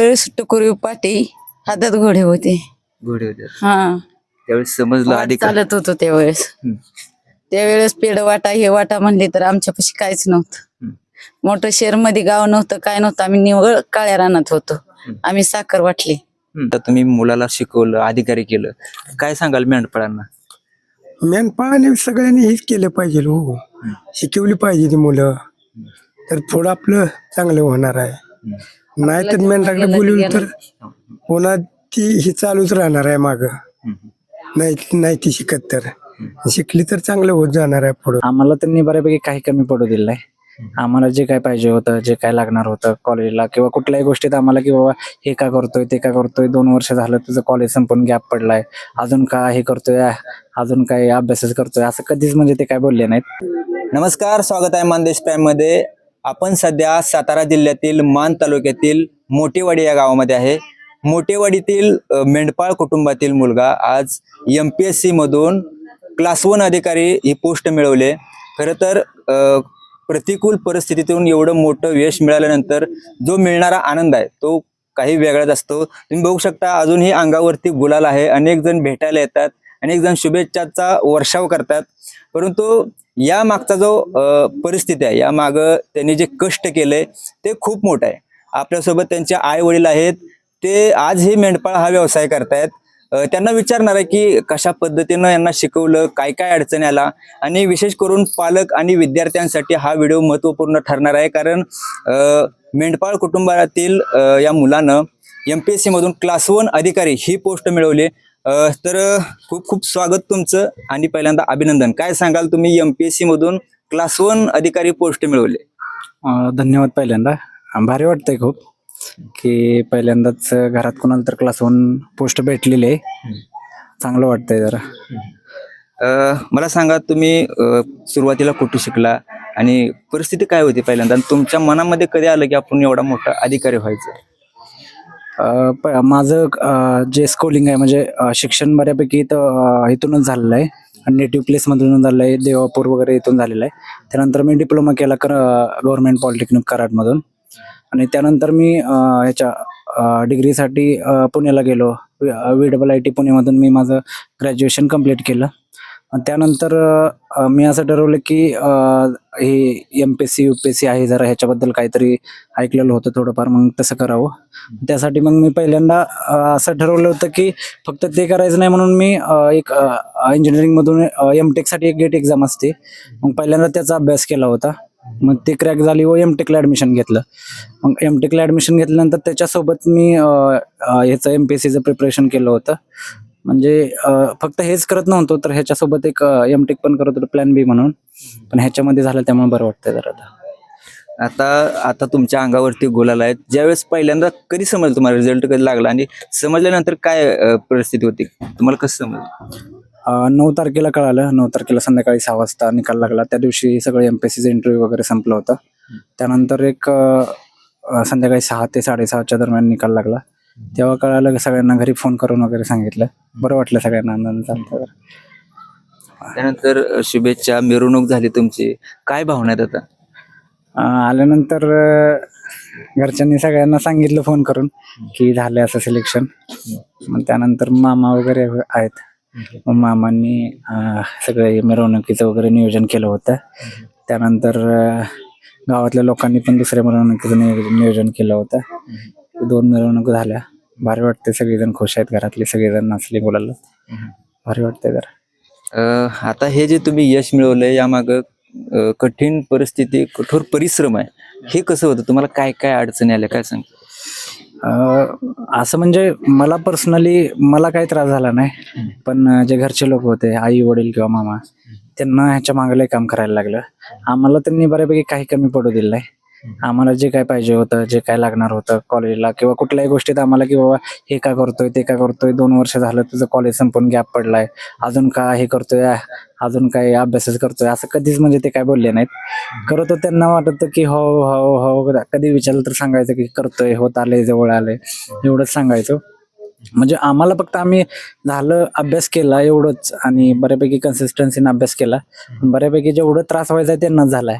त्यावेळेस टुकुरी पाटी हातात घोडे होते. घोडे होते. हा. त्यावेळेस समजलं आधी चालत होतो त्यावेळेस. त्यावेळेस पेड वाटा हे वाटा म्हणले तर आमच्यापाशी काहीच नव्हतं. मोठं शहरमध्ये गाव नव्हतं काय नव्हतं आम्ही निवळ काळ्या रानात होतो. आम्ही साखर वाटली. तर तुम्ही मुलाला शिकवलं अधिकारी केलं. काय सांगाल मेंढपाळांना? मेनपाळाने सगळ्यांनी हेच केलं पाहिजे हो. शिकवली पाहिजे ती मुलं. तर थोडं आपलं चांगलं होणार आहे. नाही तर मेंढराकडे बोलवलं तर पुन्हा ती ही चालूच राहणार आहे माग. नाही नाही ती शिकत तर. शिकली तर चांगलं होत जाणार आहे पुढं. आम्हाला त्यांनी बऱ्यापैकी काही कमी पडू दिलं नाही आम्हाला जे काय पाहिजे होतं जे काय लागणार होतं कॉलेजला किंवा कुठल्याही गोष्टीत आम्हाला की बाबा हे का करतोय ते का करतोय दोन वर्ष झालं तुझं कॉलेज संपून गॅप पडलाय. अजून का हे करतोय अजून काय अभ्यासच करतोय असं कधीच म्हणजे ते काय बोलले नाहीत. नमस्कार स्वागत आहे मानदेश प्राईममध्ये. आपण सध्या सातारा जिल्ह्यातील मान तालुक्यातील मोठेवाडी या गावामध्ये आहे. मोठेवाडीतील मेंढपाळ कुटुंबातील मुलगा आज एम पी एस सी मधून क्लास वन अधिकारी ही पोस्ट मिळवले. खरं तर प्रतिकूल परिस्थितीतून एवढं मोठं यश मिळाल्यानंतर जो मिळणारा आनंद आहे तो काही वेगळाच असतो. तुम्ही बघू शकता अजूनही अंगावरती गुलाल आहे. अनेक जण भेटायला येतात. अनेक जण शुभेच्छाचा वर्षाव करतात. परंतु या मागचा जो परिस्थिती आहे या माग त्यांनी जे कष्ट केले ते खूप मोठं आहे. आपल्यासोबत त्यांचे आई वडील आहेत ते आजही मेंढपाळ हा व्यवसाय करतायत. त्यांना विचारणार आहे की कशा पद्धतीनं यांना शिकवलं काय काय अडचणी आला? आणि विशेष करून पालक आणि विद्यार्थ्यांसाठी हा व्हिडिओ महत्त्वपूर्ण ठरणार आहे कारण मेंढपाळ कुटुंबातील या मुलानं एम पी एस सीमधून क्लास वन अधिकारी ही पोस्ट मिळवली. तर खूप खूप स्वागत तुमचं आणि पहिल्यांदा अभिनंदन. काय सांगाल तुम्ही एम पी एस सी मधून? क्लास वन अधिकारी पोस्ट मिळवले. धन्यवाद पहिल्यांदा. भारी वाटतंय खूप की पहिल्यांदाच घरात कोणाला तर क्लास वन पोस्ट भेटलेली आहे. चांगलं वाटतंय जरा. अ, मला सांगा तुम्ही अ, सुरुवातीला कुठे शिकला आणि परिस्थिती काय होती पहिल्यांदा? आणि तुमच्या मनामध्ये कधी आलं की आपण एवढा मोठा अधिकारी व्हायचं? प- माझं जे स्कूलिंग आहे म्हणजे शिक्षण बऱ्यापैकी इथं इथूनच झालेलं आहे. नेटिव्ह प्लेसमधून झालेलं आहे. देवापूर वगैरे इथून झालेलं आहे. त्यानंतर मी डिप्लोमा केला कर गव्हर्नमेंट पॉलिटेक्निक कराडमधून. आणि त्यानंतर मी ह्याच्या डिग्रीसाठी पुण्याला गेलो. वी डबल आय टी पुणेमधून मी माझं ग्रॅज्युएशन कंप्लीट केलं. त्यानंतर मी असं ठरवलं की हे M P S C U P S C आहे जरा ह्याच्याबद्दल काहीतरी ऐकलेलं होतं थोडंफार मग तसं करावं. त्यासाठी मग मी पहिल्यांदा असं ठरवलं होतं की फक्त ते करायचं नाही म्हणून मी एक इंजिनिअरिंगमधून एम टेकसाठी एक गेट एक्झाम असते. मग पहिल्यांदा त्याचा अभ्यास केला होता. मग ते क्रॅक झाली व एम टेकला ॲडमिशन घेतलं. मग एम टेकला ॲडमिशन घेतल्यानंतर त्याच्यासोबत मी ह्याचं एम पी एस सीचं प्रिपरेशन केलं होतं. म्हणजे फक्त हेच करत नव्हतो तर ह्याच्यासोबत एक एम टेक पण करत होतो प्लॅन बी म्हणून. पण ह्याच्यामध्ये झालं त्यामुळे बरं वाटतंय जरा आता. आता आता तुमच्या अंगावरती गुलाल आहेत. ज्यावेळेस पहिल्यांदा कधी समजलं तुम्हाला रिझल्ट कधी लागला? आणि समजल्यानंतर काय परिस्थिती होती? तुम्हाला कसं समजलं? नऊ तारखेला कळालं. नऊ तारखेला संध्याकाळी सहा वाजता निकाल लागला. त्या दिवशी सगळं एम पी इंटरव्ह्यू वगैरे संपलं होतं. त्यानंतर एक संध्याकाळी सहा ते साडेसहाच्या दरम्यान निकाल लागला. तेव्हा कळालं की सगळ्यांना घरी फोन करून वगैरे सांगितलं. बरं वाटलं सगळ्यांना आनंद झाला त्यानंतर शुभेच्छा मिरवणूक झाली तुमची. काय भावना आहेत आता? अं, आल्यानंतर अं, घरच्यांनी सगळ्यांना सांगितलं फोन करून की झालं असं सिलेक्शन मग त्यानंतर मामा वगैरे आहेत. मग मामांनी अं, सगळे मिरवणुकीचं वगैरे नियोजन केलं होतं. त्यानंतर अं, गावातल्या लोकांनी पण दुसऱ्या मिरवणुकीचं नियो- नियोजन केलं होतं. दोन मिरवणूक झाल्या. भारी वाटते सगळेजण खुश आहेत घरातले सगळेजण नाचले बोलायला. भारी वाटते जरा. अ, आता हे जे तुम्ही यश मिळवलंय यामाग कठीण परिस्थिती कठोर परिश्रम आहे. हे कसं होतं? तुम्हाला काय काय अडचणी आल्या? काय सांग अं, असं म्हणजे मला पर्सनली मला काही त्रास झाला नाही. पण अं, जे घरचे लोक होते आई वडील किंवा मामा त्यांना ह्याच्या मागलं काम करायला लागलं. आम्हाला त्यांनी बऱ्यापैकी काही कमी पडू दिलं नाही. आम्हाला जे काय पाहिजे होतं जे काय लागणार होतं कॉलेजला किंवा कुठल्याही गोष्टीत आम्हाला की बाबा हे का करतोय ते का करतोय दोन वर्ष झालं तुझं कॉलेज संपून गॅप पडलाय. अजून का हे करतोय अजून काय अभ्यासच करतोय असं कधीच म्हणजे ते काय बोलले नाहीत. करत होतं त्यांना वाटत की हो हो हो कधी विचारलं तर सांगायचं की करतोय होत आले जवळ आले एवढंच सांगायचो. म्हणजे आम्हाला फक्त आम्ही झालं अभ्यास केला एवढंच आणि बऱ्यापैकी कन्सिस्टन्सीने अभ्यास केला. बऱ्यापैकी जेवढं त्रास व्हायचा त्यांनाच झालाय.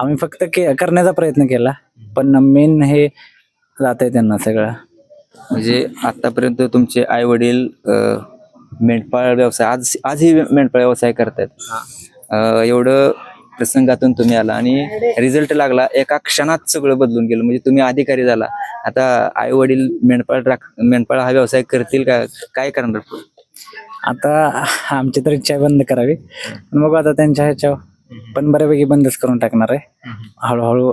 आम्ही फक्त के करण्याचा प्रयत्न केला पण मेन हे जात आहे त्यांना सगळं. म्हणजे आतापर्यंत तुमचे आई वडील मेंढपाळ व्यवसाय आज आजही मेंढपाळ व्यवसाय करतायत. एवढं प्रसंगातून तुम्ही आला आणि रिझल्ट लागला एका क्षणात सगळं बदलून गेलं. म्हणजे तुम्ही अधिकारी झाला. आता आई वडील मेंढपाळ राख मेंढपाळ हा व्यवसाय करतील का काय करणार? आता आमची तर इच्छा बंद करावी. पण बघू आता त्यांच्या ह्याच्यावर. पण बऱ्यापैकी बंदच करून टाकणार आहे. हळूहळू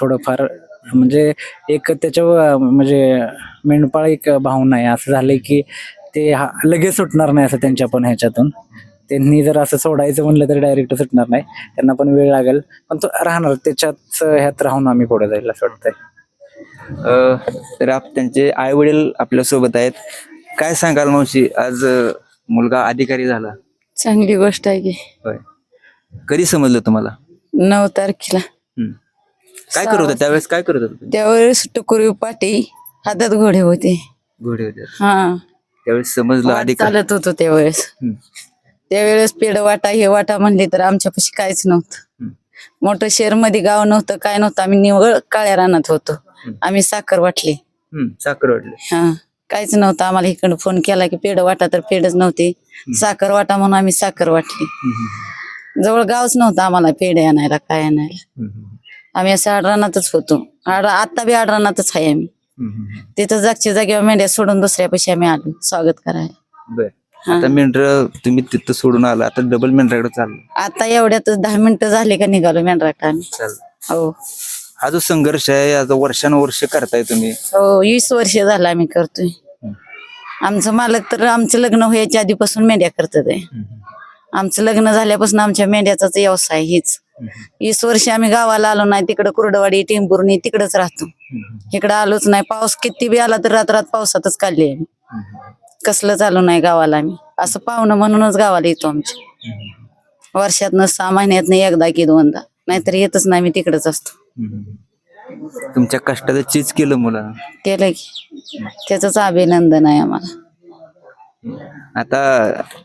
थोडंफार म्हणजे एक त्याच्यावर अं, म्हणजे मेंढपाळ एक भावना आहे. असं झालंय की ते हा- लगेच सुटणार नाही असं त्यांच्या पण ह्याच्यातून. त्यांनी जर असं सोडायचं म्हणलं तर डायरेक्ट सुटणार नाही. त्यांना पण वेळ लागेल. पण तो राहणार त्याच्यात ह्यात राहून आम्ही पुढे जाईल असं वाटतंय. अं, तर आप त्यांचे आई वडील आपल्यासोबत आहेत. काय सांगाल मावशी? आज मुलगा अधिकारी झाला. चांगली गोष्ट आहे की. होय. कधी समजलं तुम्हाला? नऊ तारखेला. हम्म. काय करत होता? त्यावेळेस काय करत होता त्यावेळेस टुकुरी पाटी हातात घोडे होते. घोडे होते. हा. त्यावेळेस समजलं अधिकारी चालत होतो त्यावेळेस. हम्म. त्यावेळेस पेड वाटा हे वाटा म्हणले तर आमच्यापाशी काहीच नव्हतं. मोठं शहरमध्ये गाव नव्हतं काय नव्हतं आम्ही निवळ काळ्या रानात होतो. आम्ही साखर वाटली. हम्म, साखर वाटले. हा. काहीच नव्हतं आम्हाला इकडं फोन केला की पेड वाटा तर पेडच नव्हती. साखर वाटा म्हणून आम्ही साखर वाटली. जवळ गावच नव्हतं आम्हाला पेढे आणायला काय आणायला. आम्ही असं आडरानातच होतो. आड आता बी आडरानातच आहे आम्ही. तिथं जागच्या जागेवर मेंढ्या सोडून दुसऱ्या पैसे आम्ही आलो स्वागत करायला. आता मेंढर तुम्ही तिथं सोडून आला आता डबल मेंढराकडे चाललं. आता एवढ्यातच दहा मिनिटं झाले का निघालो मेंढराटा आम्ही. चाल हो. हा जो संघर्ष आहे आता वर्षानुवर्ष करताय तुम्ही. हो वीस वर्ष झालं आम्ही करतोय. आमचं मालक तर आमचं लग्न व्हायच्या आधीपासून मेंढ्या करतात आहे आमचं लग्न झाल्यापासून आमच्या मेंढ्याचाच व्यवसाय हीच. वीस वर्ष आम्ही गावाला आलो नाही तिकडं कुरडवाडी टेंभुर्णी तिकडच राहतो. इकडं आलोच नाही. पाऊस किती बी आला तर रात्रात पावसातच काढली आम्ही. कसलं चालू नाही गावाला आम्ही. असं पाहुणं म्हणूनच गावाला येतो आमच्या. वर्षातनं सहा महिन्यातनं एकदा की दोनदा. नाहीतर येतच नाही मी तिकडच असतो. तुमच्या कष्टाचं चीज केलं मुलांना. केलं की. त्याच अभिनंदन आहे आम्हाला. आता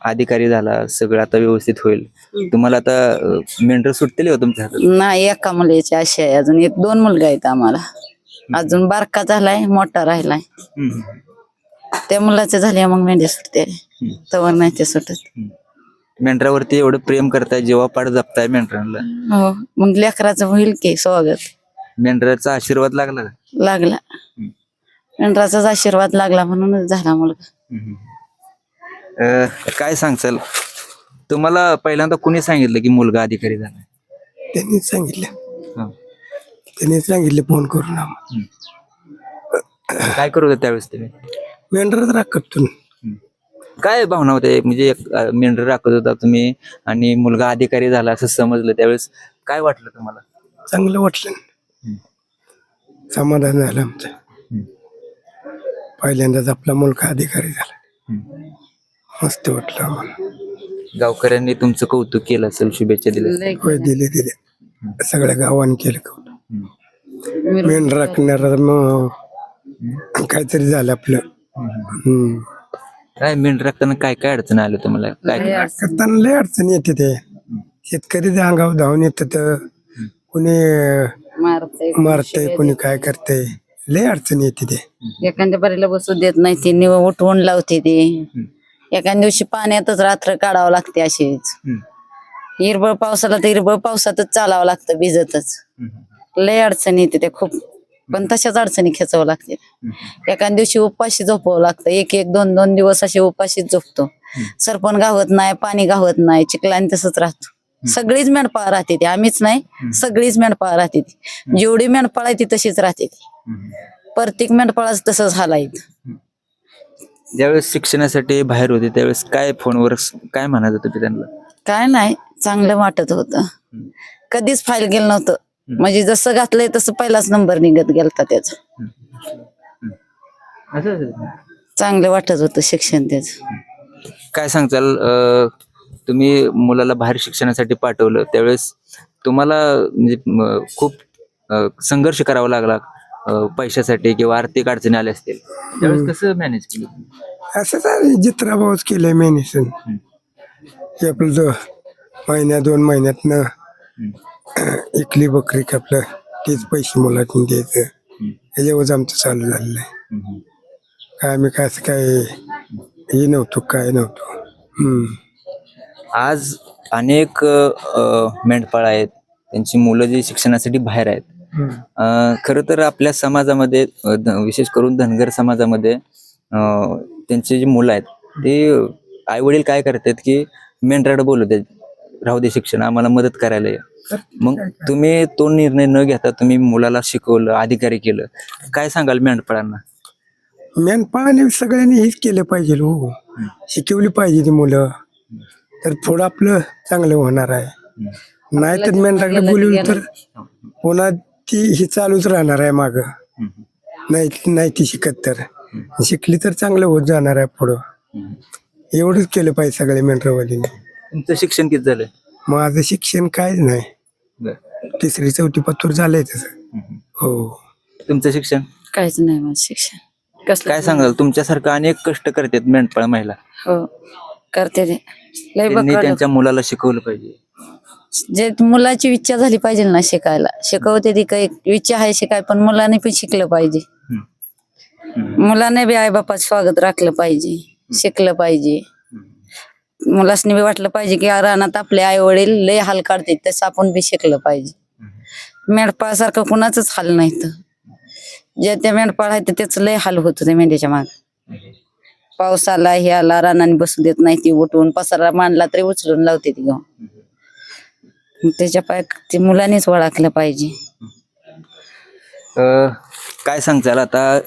अधिकारी झाला सगळं आता व्यवस्थित होईल. तुम्हाला आता मेंढर सुटतील हो तुमच्या हातात? नाही एका मुलीची आशा आहे अजून. एक दोन मुलगा आहेत आम्हाला. अजून बारका झालाय मोठा राहिलाय. हम्म. त्या मुलाचे झाले मग मेंढ्या सुटते तवर नाही ते सुटत. मेंढरावरती एवढं प्रेम करताय जेव्हा पाड जपताय मेंढरांना. हो मग लेकराचं होईल की स्वागत? मेंढराचा आशीर्वाद लागला का? लागला. मेंढराचाच आशीर्वाद लागला म्हणूनच झाला मुलगा. काय सांगचाल? तुम्हाला पहिल्यांदा कुणी सांगितलं की मुलगा अधिकारी झाला त्यांनी सांगितलं. त्यांनी सांगितलं फोन करून आम्हाला. काय होता त्यावेळेस तुम्ही? मेंढरात राखतून काय भावना होते म्हणजे एक, मेंढर राखत होता तुम्ही आणि मुलगा अधिकारी झाला असं समजलं त्यावेळेस. काय वाटलं तुम्हाला? चांगलं वाटलं समाधान झालं आमचं. पहिल्यांदाच आपला मुलगा अधिकारी झाला. मस्त वाटलं आम्हाला. गावकऱ्यांनी तुमचं कौतुक केलं असेल शुभेच्छा दिल्या होय दिले दिले. सगळ्या गावाने केलं कौतुक. मेंढ राखणारा मग काहीतरी झालं आपलं. हम्म. काय मेंढर राखताना काय काय अडचण आलं तुम्हाला? काय काय? करताना लय अडचण येते ते. शेतकरी ते अंगावर धावून येतात कोणी मारतय मारतय कोणी काय करतय. लय अडचण येते ते. एखाद्या बारीला बसू देत नाही ती निव उठवून लावते ती. एखाद्या दिवशी पाण्यातच रात्र काढावं लागते अशीच. हिरबळ पावसाला तर हिरबळ पावसातच चालावं लागतं भिजतच. लय अडचणी येते त्या खूप. पण तशाच अडचणी खेचावं लागते. एखाद्या दिवशी उपाशी झोपावं लागतं. एक एक दोन दोन दिवस असे उपाशीच झोपतो. सरपण गावत नाही पाणी गावत नाही चिखलाने तसंच राहतो. सगळीच मेंढपाळ राहते ती. आम्हीच नाही सगळीच मेंढपाळ राहते ती. जेवढी मेंढपाळ आहे ती तशीच राहते ती. प्रत्येक मेंढपाळाच तसंच हालायत ज्यावेळेस शिक्षणासाठी बाहेर होते त्यावेळेस काय फोनवर काय म्हणायचं तुम्ही त्यांना? काय नाही चांगलं वाटत होत. कधीच फाईल गेलं नव्हतं. म्हणजे जसं घातलंय तसं पहिलाच नंबर निघत गेलता त्याचा. चांगलं वाटत होतं शिक्षण त्याचं. काय सांगताल अं, तुम्ही मुलाला बाहेर शिक्षणासाठी पाठवलं त्यावेळेस तुम्हाला म्हणजे म, खूप अं, संघर्ष करावा लागला. पैशासाठी किंवा आर्थिक अडचणी आल्या असतील त्यावेळेस कसं मॅनेज केलं? असंच आहे जित्राभाऊच केलंय मेनिसन आपलं जो महिन्या दोन महिन्यातनं इकली बकरी कापलं तेच पैसे मुलातून द्यायचं. ह्याच्यावरच आमचं चालू झालेलं आहे. काय मी काय असं काय हे नव्हतो काय नव्हतो. हम्म. आज अनेक अ, मेंढपाळ आहेत त्यांची मुलं जी शिक्षणासाठी बाहेर आहेत खरं तर आपल्या समाजामध्ये विशेष करून धनगर समाजामध्ये अ, त्यांची जी मुलं आहेत ते आई वडील काय करतात की मेंढराड बोलवतात राहू दे शिक्षण आम्हाला मदत करायला ये. मग तुम्ही तो निर्णय न घेता तुम्ही मुलाला शिकवलं अधिकारी केलं काय सांगाल मेंढपाळांना? मेंढपाळाने सगळ्यांनी हेच केलं पाहिजे हो. शिकवली पाहिजे ती मुलं. तर थोडं आपलं चांगलं होणार आहे. नाही तर मेंढराकडे बोलवलं तर पुन्हा ती ही चालूच राहणार आहे माग. नाही नाही ती शिकत तर. शिकली तर चांगलं होत जाणार आहे पुढं. एवढंच केलं पाहिजे सगळे मेंढरवालीने. तुमचं शिक्षण किती झालं माझं शिक्षण काहीच नाही. तिसरी चौथी पत्तूर झालंय तसं. हो. तुमचं शिक्षण? काहीच नाही माझं शिक्षण. कसलं काय सांगाल? तुमच्यासारखं अनेक कष्ट करतात मेंढपाळ महिला. हो. करते ते. लय त्यांनी बघ त्यांच्या मुलाला शिकवलं पाहिजे. जे मुलाची इच्छा झाली पाहिजे ना शिकायला. शिकवते ती काही इच्छा आहे शिकाय पण मुलाने पण शिकलं पाहिजे. मुलाने बी आई बापाचं स्वागत राखलं पाहिजे शिकलं पाहिजे. मुलासनी बी वाटलं पाहिजे की रानात आपले आई वडील लय हाल काढते तसं आपण बी शिकलं पाहिजे. मेंढपाळासारखं कुणाचंच हाल नाही तर जे ते मेंढपाळ आहे त्याच लय हाल होत होते मेंढ्याच्या माग. पाऊस आला हे आला रानाने बसू देत नाही ती उठवून पसारा मांडला तरी उचलून लावते ती गाव त्याच्या पाय ते मुलांनीच ओळखलं पाहिजे. अ, काय सांगचाल आता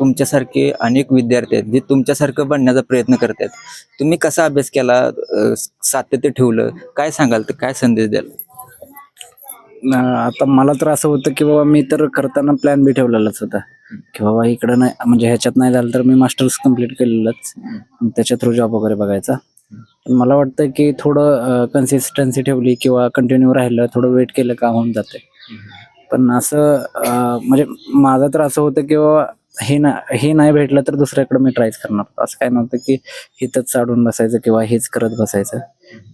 तुमच्यासारखे अनेक विद्यार्थी आहेत जे तुमच्यासारखं बनण्याचा प्रयत्न करतात तुम्ही कसा अभ्यास केला? अ, सातत्य ठेवलं. काय सांगाल? तर काय संदेश द्याल? आता मला तर असं होतं की बाबा मी तर करताना प्लॅन बी ठेवलेलाच होता. की बाबा इकडं नाही म्हणजे ह्याच्यात नाही झालं तर मी मास्टर्स कंप्लीट केलेलंच. त्याच्या थ्रू जॉब वगैरे बघायचा. मला वाटतं की थोडं कन्सिस्टन्सी ठेवली किंवा कंटिन्यू राहिलं थोडं वेट केलं का होऊन जाते पण असं म्हणजे माझं तर असं होतं की हे ना हे नाही भेटलं तर दुसऱ्याकडे मी ट्रायच करणार असं काय नव्हतं की इथंच चाडून बसायचं किंवा हेच करत बसायचं.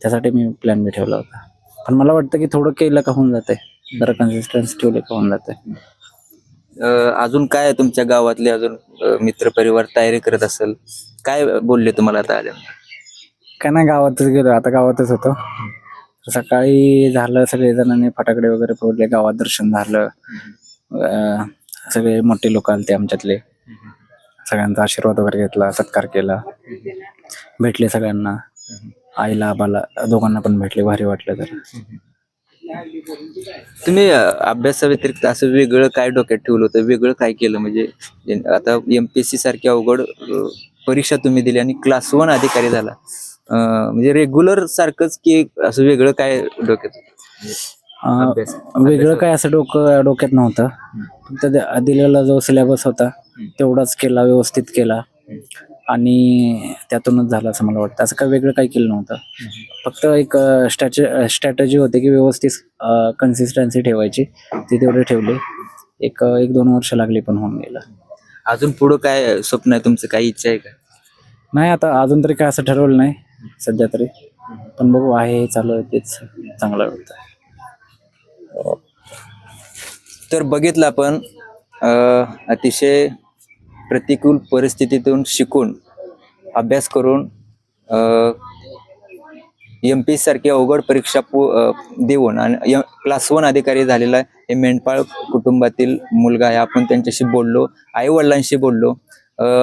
त्यासाठी मी प्लॅन बी ठेवला होता. पण मला वाटतं की थोडं केलं का होऊन जाते जरा कन्सिस्टन्सी ठेवलं का होऊन जाते अजून काय तुमच्या गावातले अजून मित्र परिवार तयारी करत असेल? काय बोलले तुम्हाला आता आल्या काय नाही गावातच गेलो. आता गावातच होतो. सकाळी झालं सगळे जणांनी फटाकडे वगैरे फोडले गावात दर्शन झालं. अं, सगळे मोठे लोक आले ते आमच्यातले. सगळ्यांचा आशीर्वाद वगैरे घेतला सत्कार केला. भेटले सगळ्यांना. आईला आबाला दोघांना पण भेटले भारी वाटलं तर. तुम्ही अ, अभ्यासाव्यतिरिक्त असं वेगळं काय डोक्यात ठेवलं होतं? वेगळं काय केलं? म्हणजे जे- आता एमपीएससी सारखी अवघड अ, परीक्षा तुम्ही दिली आणि क्लास वन अधिकारी झाला. म्हणजे रेग्युलर सारखंच की असं वेगळं काय डोक्यात? अभ्यास वेगळं काय असं डोकं डोक्यात नव्हतं. फक्त दिलेला जो सिलेबस होता तेवढाच केला व्यवस्थित केला. आणि त्यातूनच झालं असं मला वाटतं. असं काय वेगळं काही केलं नव्हतं. फक्त एक स्टॅच स्ट्रॅटजी होती की व्यवस्थित कन्सिस्टन्सी ठेवायची. ती तेवढे ठेवले. एक एक दोन वर्ष लागली पण होऊन गेलं. अजून पुढं काय स्वप्न आहे? तुमचं काही इच्छा आहे का? नाही आता अजून तरी काय असं ठरवलं नाही. सध्या तरी. पण बघू आहे हे चालू आहे तेच चांगलं वाटतं तर बघितलं आपण अतिशय प्रतिकूल परिस्थितीतून शिकून अभ्यास करून एम पी सारखी अवघड परीक्षा देऊन आणि क्लास वन अधिकारी झालेला हे मेंढपाळ कुटुंबातील मुलगा आहे आपण त्यांच्याशी बोललो आई वडिलांशी बोललो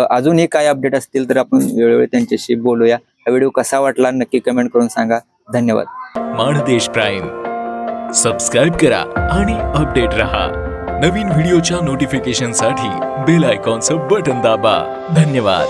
अजूनही काय अपडेट असतील तर आपण वेळोवेळी त्यांच्याशी बोलूया. हा व्हिडिओ कसा वाटला नक्की कमेंट करून सांगा. धन्यवाद. माणदेश प्राईम. सबस्क्राईब करा आणि अपडेट रहा. नवीन व्हिडिओच्या नोटिफिकेशनसाठी बेल आयकॉनचं बटन दाबा. धन्यवाद.